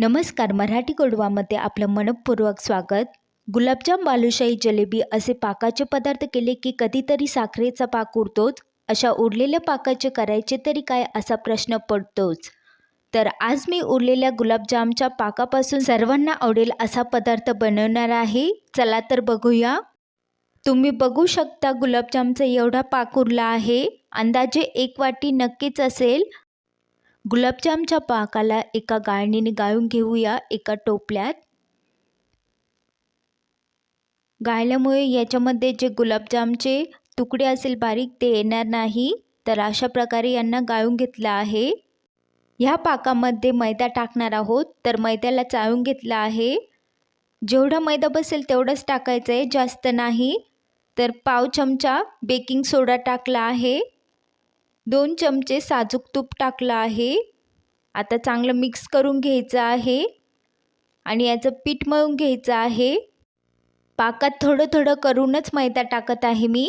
नमस्कार मराठी गोडवामध्ये आपलं मनपूर्वक स्वागत. गुलाबजाम बालुशाही जलेबी असे पाकाचे पदार्थ केले की कधीतरी साखरेचा पाक उरतोच. अशा उरलेल्या पाकाचे करायचे तरी काय असा प्रश्न पडतोच. तर आज मी उरलेल्या गुलाबजामच्या पाकापासून सर्वांना आवडेल असा पदार्थ बनवणार आहे. चला तर बघूया. तुम्ही बघू शकता गुलाबजामचा एवढा पाक उरला आहे. अंदाजे एक वाटी नक्कीच असेल. गुलाबजामच्या पाकाला एका गाळणीने गाळून घेऊया एका टोपल्यात. गाळल्यामुळे याच्यामध्ये जे गुलाबजामचे तुकडे असेल बारीक ते येणार नाही. तर अशा प्रकारे यांना गाळून घेतलं आहे. ह्या पाकामध्ये मैदा टाकणार आहोत. तर मैद्याला चाळून घेतला आहे. जेवढा मैदा बसेल तेवढंच टाकायचं आहे जास्त नाही. तर पाव चमचा बेकिंग सोडा टाकला आहे. दोन चमचे साजूक तूप टाकलं आहे. आता चांगलं मिक्स करून घ्यायचं आहे. आणि याचं पीठ मळून घ्यायचं आहे. पाकात थोडं थोडं करूनच मैदा टाकत आहे मी.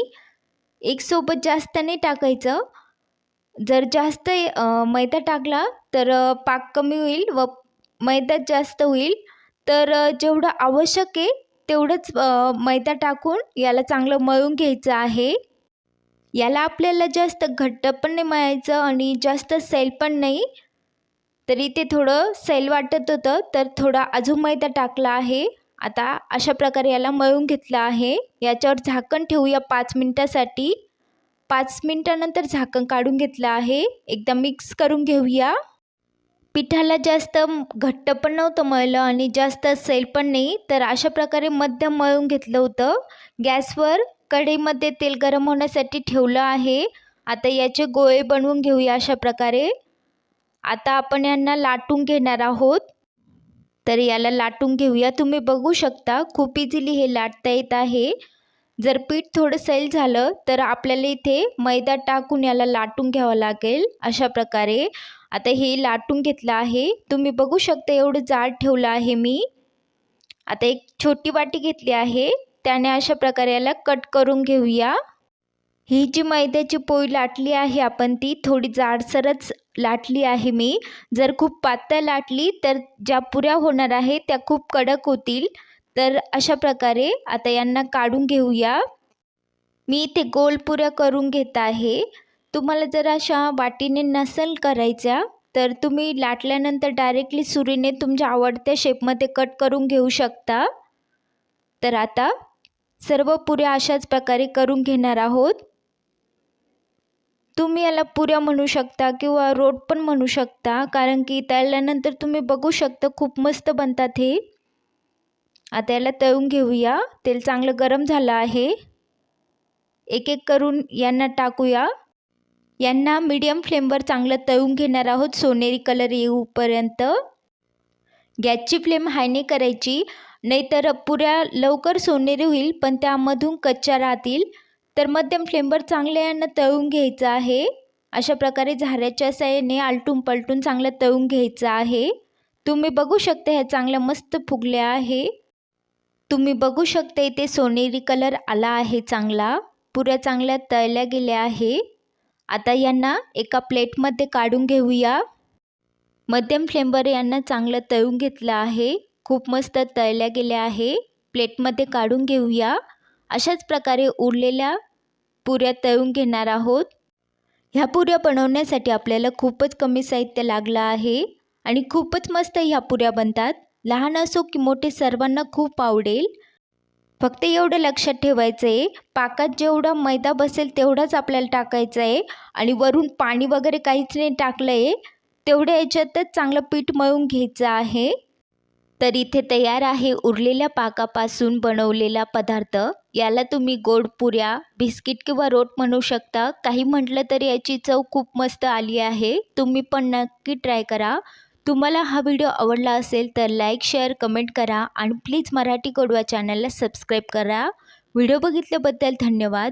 एक सोबत जास्त नाही टाकायचं. जर जास्त मैदा टाकला तर पाक कमी होईल व मैदा जास्त होईल. तर जेवढं आवश्यक आहे तेवढंच मैदा टाकून याला चांगलं मळून घ्यायचं आहे. याला आपल्याला जास्त घट्ट पण नाही मळायचं आणि जास्त सैल पण नाही. तर इथे थोडं सैल वाटत होतं तर थोडा अजून मैदा टाकला आहे. आता अशा प्रकारे याला मळून घेतलं आहे. याच्यावर झाकण ठेवूया पाच मिनटासाठी. पाच मिनटानंतर झाकण काढून घेतलं आहे. एकदा मिक्स करून घेऊया. पिठाला जास्त घट्ट पण नव्हतं मळलं आणि जास्त सैल पण नाही तर अशा प्रकारे मध्यम मळून घेतलं होतं. गॅसवर कढईमध्ये तेल गरम होण्यासाठी ठेवलं आहे. आता याचे गोळे बनवून घेऊया अशा प्रकारे. आता आपण यांना लाटून घेणार आहोत. तर याला लाटून घेऊया. तुम्ही बघू शकता खूप इझिली हे लाटता येत आहे. जर पीठ थोडं सैल झालं तर आपल्याला इथे मैदा टाकून याला लाटून घ्यावं लागेल. अशा प्रकारे. आता हे लाटून घेतलं आहे. तुम्ही बघू शकता एवढं जाड ठेवलं आहे मी. आता एक छोटी वाटी घेतली आहे. त्याने अशा प्रकारे याला कट करून घेऊया. ही जी मैद्याची पोळी लाटली आहे आपण ती थोडी जाडसरच लाटली आहे मी. जर खूप पातळ लाटली तर ज्या पुऱ्या होणार आहे त्या खूप कडक होतील. तर अशा प्रकारे आता यांना काढून घेऊया. मी इथे गोल पुऱ्या करून घेत आहे. तुम्हाला जर अशा वाटीने नसेल करायच्या तर तुम्ही लाटल्यानंतर डायरेक्टली सुरीने तुमच्या आवडत्या शेपमध्ये कट करून घेऊ शकता. तर आता सर्व पुऱ्या अशाच प्रकारे करून घेणार आहोत. तुम्ही याला पुऱ्या म्हणू शकता किंवा रोट पण म्हणू शकता कारण की तळल्यानंतर तुम्ही बघू शकता खूप मस्त बनतात हे. आता याला तळून घेऊया. तेल चांगलं गरम झालं आहे. एक एक करून यांना टाकूया. यांना मीडियम फ्लेमवर चांगलं तळून घेणार आहोत. सोनेरी कलर येऊपर्यंत. गॅसची फ्लेम हायने करायची. नाहीतर पुऱ्या लवकर सोनेरी होईल पण त्यामधून कच्च्या राहतील. तर मध्यम फ्लेमवर चांगल्या यांना तळून घ्यायचं आहे. अशा प्रकारे झाऱ्याच्या साह्याने आलटून पलटून चांगलं तळून घ्यायचं आहे. तुम्ही बघू शकता ह्या चांगल्या मस्त फुगल्या आहे. तुम्ही बघू शकता इथे सोनेरी कलर आला आहे चांगला. पुऱ्या चांगल्या तळल्या गेल्या आहे. आता यांना एका प्लेटमध्ये काढून घेऊया. मध्यम फ्लेमवर यांना चांगलं तळून घेतलं आहे. खूप मस्त तळल्या गेल्या आहे. प्लेटमध्ये काढून घेऊया. अशाच प्रकारे उरलेल्या पुऱ्या तळून घेणार आहोत. ह्या पुऱ्या बनवण्यासाठी आपल्याला खूपच कमी साहित्य लागलं आहे आणि खूपच मस्त ह्या पुऱ्या बनतात. लहान असो की मोठे सर्वांना खूप आवडेल. फक्त एवढं लक्षात ठेवायचं आहे पाकात जेवढा मैदा बसेल तेवढाच आपल्याला टाकायचं आहे आणि वरून पाणी वगैरे काहीच नाही टाकलं आहे तेवढ्या याच्यातच चांगलं पीठ मळून घ्यायचं आहे. तर इथे तयार आहे उरलेल्या पाकापासून बनवलेला पदार्थ. याला तुम्ही गोड पुऱ्या बिस्किट किंवा रोट म्हणू शकता. काही म्हटलं तरी याची चव खूप मस्त आली आहे. तुम्ही पण नक्की ट्राय करा. तुम्हाला हा व्हिडिओ आवडला असेल तर लाईक शेअर कमेंट करा. आणि प्लीज मराठी गोडवा चॅनलला सबस्क्राईब करा. व्हिडिओ बघितल्याबद्दल धन्यवाद.